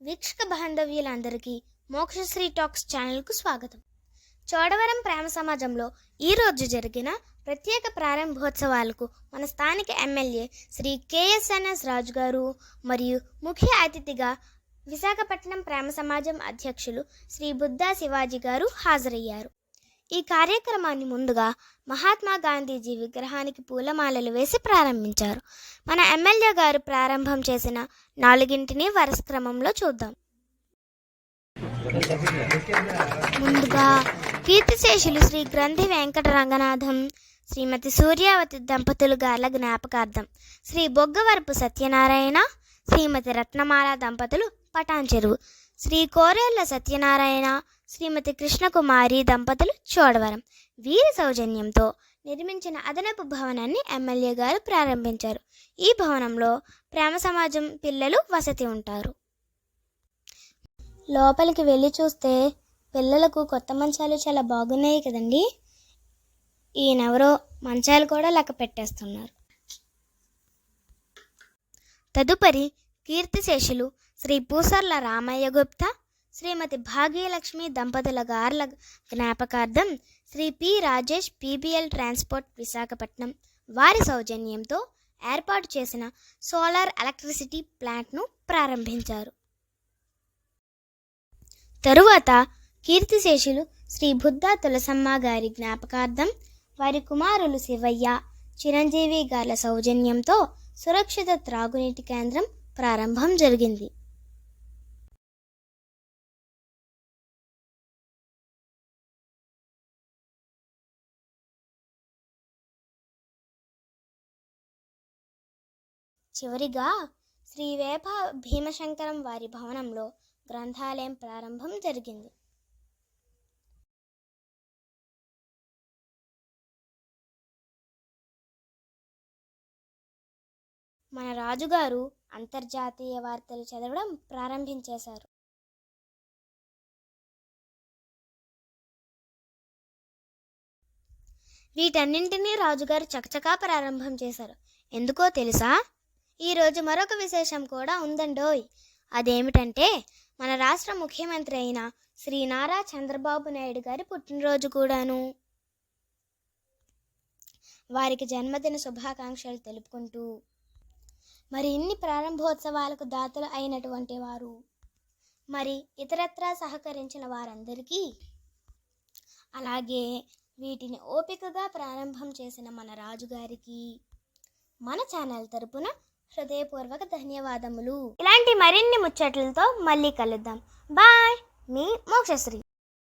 వీక్షక బాంధవ్యులందరికీ Mokshasri talks ఛానల్కు స్వాగతం. చోడవరం ప్రేమ సమాజంలో ఈరోజు జరిగిన ప్రత్యేక ప్రారంభోత్సవాలకు మన స్థానిక ఎమ్మెల్యే శ్రీ కేఎస్ఎన్ఎస్ రాజు గారు మరియు ముఖ్య అతిథిగా విశాఖపట్నం ప్రేమ సమాజం అధ్యక్షులు శ్రీ బుద్ధా శివాజీ గారు హాజరయ్యారు. ఈ కార్యక్రమాన్ని ముందుగా మహాత్మా గాంధీజీ విగ్రహానికి పూలమాలలు వేసి ప్రారంభించారు. మన ఎమ్మెల్యే గారు ప్రారంభం చేసిన నాలుగింటిని వరుస క్రమంలో చూద్దాం. ముందుగా కీర్తిశేషులు శ్రీ గ్రంథి వెంకట రంగనాథం శ్రీమతి సూర్యావతి దంపతులు గార్ల జ్ఞాపకార్థం శ్రీ బొగ్గవరపు సత్యనారాయణ శ్రీమతి రత్నమాల దంపతులు పటాన్ చెరువు శ్రీ కోరేళ్ళ సత్యనారాయణ శ్రీమతి కృష్ణకుమారి దంపతులు చోడవరం. వీరి సౌజన్యంతో నిర్మించిన అదనపు భవనాన్ని ఎమ్మెల్యే గారు ప్రారంభించారు. ఈ భవనంలో ప్రేమ సమాజం పిల్లలు వసతి ఉంటారు. లోపలికి వెళ్ళి చూస్తే పిల్లలకు కొత్త మంచాలు చాలా బాగున్నాయి కదండి. ఈయనెవరో మంచాలు కూడా లెక్క పెట్టేస్తున్నారు. తదుపరి కీర్తిశేషులు శ్రీ పూసర్ల రామయ్య గుప్తా శ్రీమతి భాగ్యలక్ష్మి దంపతుల గార్ల జ్ఞాపకార్థం Shri P Rajesh PBL transport Visakhapatnam వారి సౌజన్యంతో ఏర్పాటు చేసిన సోలార్ ఎలక్ట్రిసిటీ ప్లాంట్ను ప్రారంభించారు. తరువాత కీర్తిశేషులు శ్రీ బుద్ధా తులసమ్మ గారి జ్ఞాపకార్థం వారి కుమారులు శివయ్య చిరంజీవి గార్ల సౌజన్యంతో సురక్షిత త్రాగునీటి కేంద్రం ప్రారంభం జరిగింది. చివరిగా శ్రీ వేప భీమశంకరం వారి భవనంలో గ్రంథాలయం ప్రారంభం జరిగింది. మన రాజుగారు అంతర్జాతీయ వార్తలు చదవడం ప్రారంభించేశారు. వీటన్నింటినీ రాజుగారు చకచకా ప్రారంభం చేశారు. ఎందుకో తెలుసా? ఈరోజు మరొక విశేషం కూడా ఉందండోయ్. అదేమిటంటే మన రాష్ట్ర ముఖ్యమంత్రి అయిన శ్రీ నారా చంద్రబాబు నాయుడు గారి పుట్టినరోజు కూడాను. వారికి జన్మదిన శుభాకాంక్షలు తెలుపుకుంటూ మరి ఇన్ని ప్రారంభోత్సవాలకు దాతలు అయినటువంటి వారు మరి ఇతరత్రా సహకరించిన వారందరికీ అలాగే వీటిని ఓపికగా ప్రారంభం చేసిన మన రాజుగారికి మన ఛానల్ తరపున హృదయపూర్వక ధన్యవాదములు. ఇలాంటి మరిన్ని ముచ్చట్లతో మళ్ళీ కలుద్దాం. బాయ్. మీ మోక్షశ్రీ.